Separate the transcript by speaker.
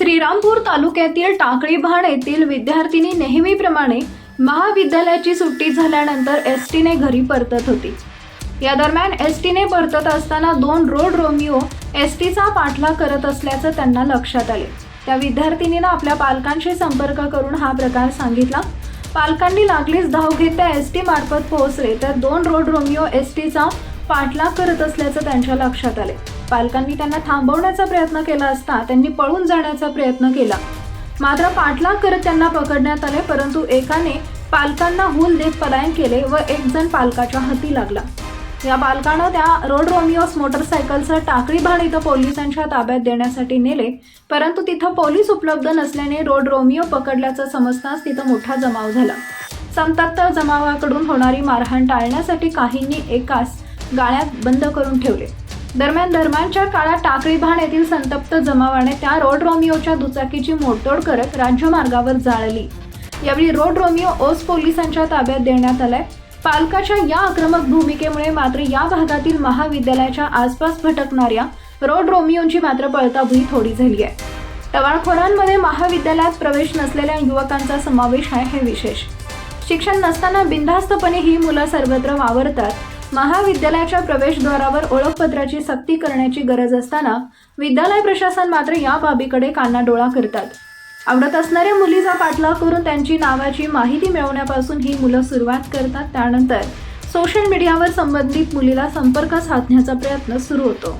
Speaker 1: श्रीरामपूर तालुक्यातील टाकळी भाण येथील विद्यार्थिनी नेहमीप्रमाणे महाविद्यालयाची सुट्टी झाल्यानंतर एस टीने घरी परतत होती. या दरम्यान एस टीने परतत असताना दोन रोड रोमिओ एस टीचा पाठलाग करत असल्याचं त्यांना लक्षात आले. त्या विद्यार्थिनीनं आपल्या पालकांशी संपर्क करून हा प्रकार सांगितला. पालकांनी लागलीच धाव घेत त्या एस टी मार्फत पोहोचले तर दोन रोड रोमिओ एस टीचा पाठलाग करत असल्याचं त्यांच्या लक्षात आले. पालकांनी त्यांना थांबवण्याचा प्रयत्न केला असता त्यांनी पळून जाण्याचा प्रयत्न केला. मात्र पाठलाग करत त्यांना पकडण्यात आले परंतु एकाने पालकांना हुल देत पलायन केले व एक जण पालकाच्या हाती लागला. या बालकानं त्या रोड रोमिओस मोटरसायकलसह टाकळी भाड इथं पोलिसांच्या ताब्यात देण्यासाठी नेले परंतु तिथं पोलीस उपलब्ध नसल्याने रोड रोमिओ पकडल्याचं समजताच तिथं मोठा जमाव झाला. संतप्त जमावाकडून होणारी मारहाण टाळण्यासाठी काहींनी एकास गाळ्यात बंद करून ठेवले. दरम्यान दरम्यानच्या काळात टाकळीभान येथील संतप्त जमावाने त्या रोड रोमिओच्या दुचाकीची मोडतोड करत राज्यमार्गावर जाळली. यावेळी रोड रोमिओ ओस पोलिसांच्या ताब्यात देण्यात आलाय. पालकाच्या या आक्रमक भूमिकेमुळे मात्र या भागातील महाविद्यालयाच्या आसपास भटकणाऱ्या रोड रोमिओंची मात्र पळताभुई थोडी झाली आहे टवाळखोरांमध्ये महाविद्यालयात प्रवेश नसलेल्या युवकांचा समावेश आहे हे विशेष. शिक्षण नसताना बिनधास्तपणे ही मुलं सर्वत्र वावरतात महाविद्यालयाच्या प्रवेशद्वारावर ओळखपत्राची सक्ती करण्याची गरज असताना विद्यालय प्रशासन मात्र या बाबीकडे कानाडोळा करतात. आवडत असणाऱ्या मुलीचा पाठलाग करून त्यांची नावाची माहिती मिळवण्यापासून ही मुलं सुरुवात करतात. त्यानंतर सोशल मीडियावर संबंधित मुलीला संपर्क साधण्याचा प्रयत्न सुरू होतो.